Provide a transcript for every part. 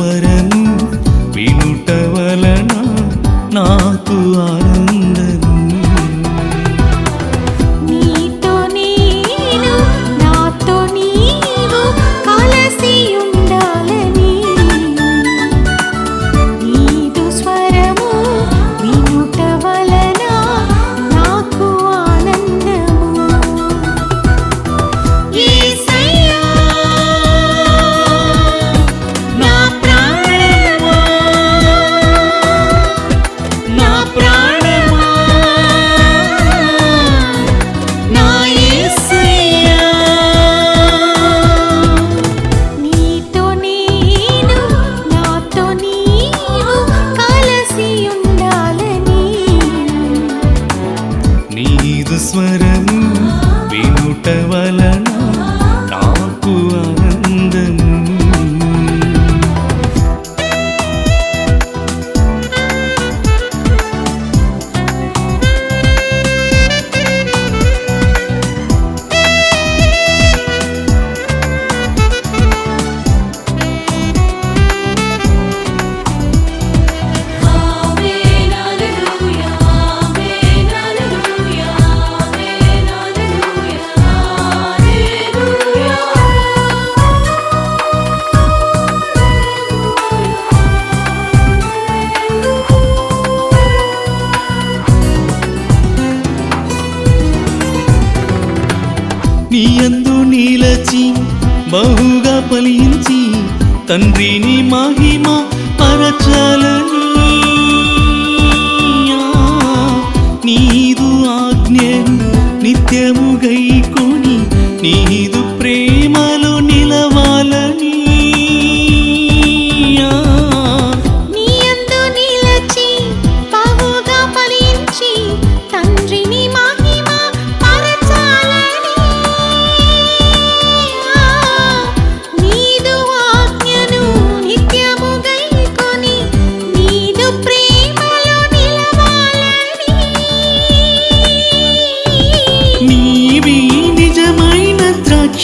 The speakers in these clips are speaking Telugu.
वर పుట్టవలనా నీయందు నీలచి బహుగా పలించి తండ్రిని మహిమ పరచాల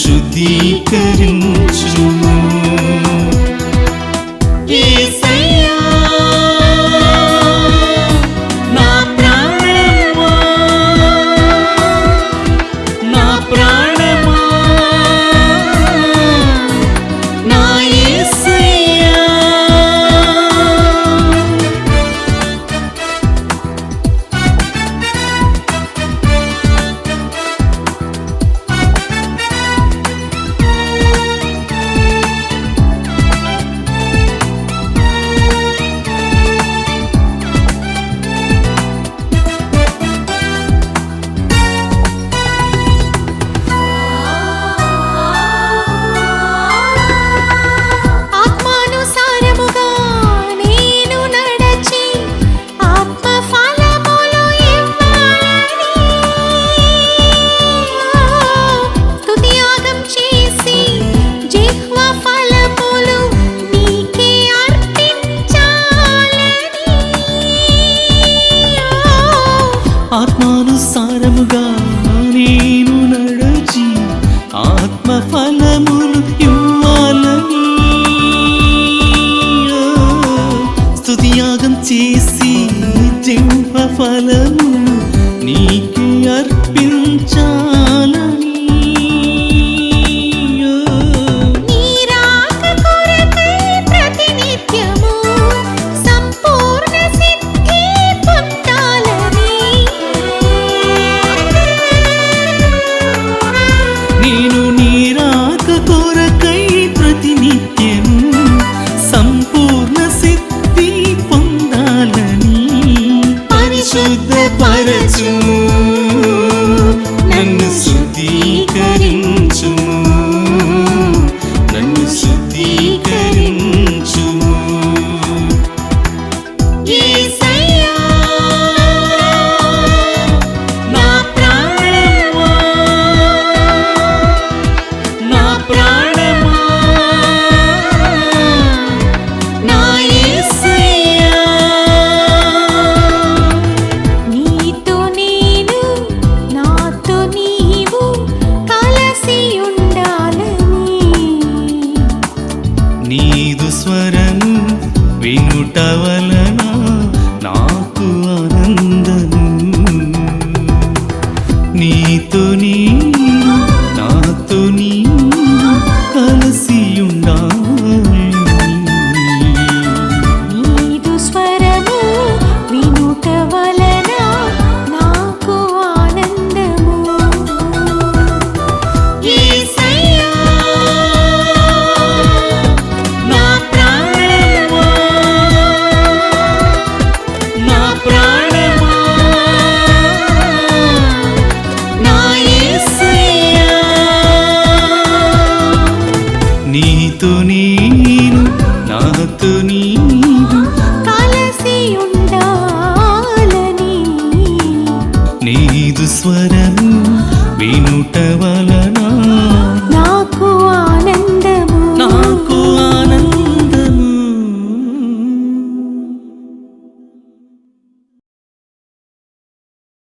ശുദ്ധീകരിച്ചു. ఆత్మానుసారముగా నేను నడచి ఆత్మ ఫలములు ఇవ్వాలని. స్తుతియాగం చేసి జన్మ ఫలము soon. விட்டவர் தோட்டவா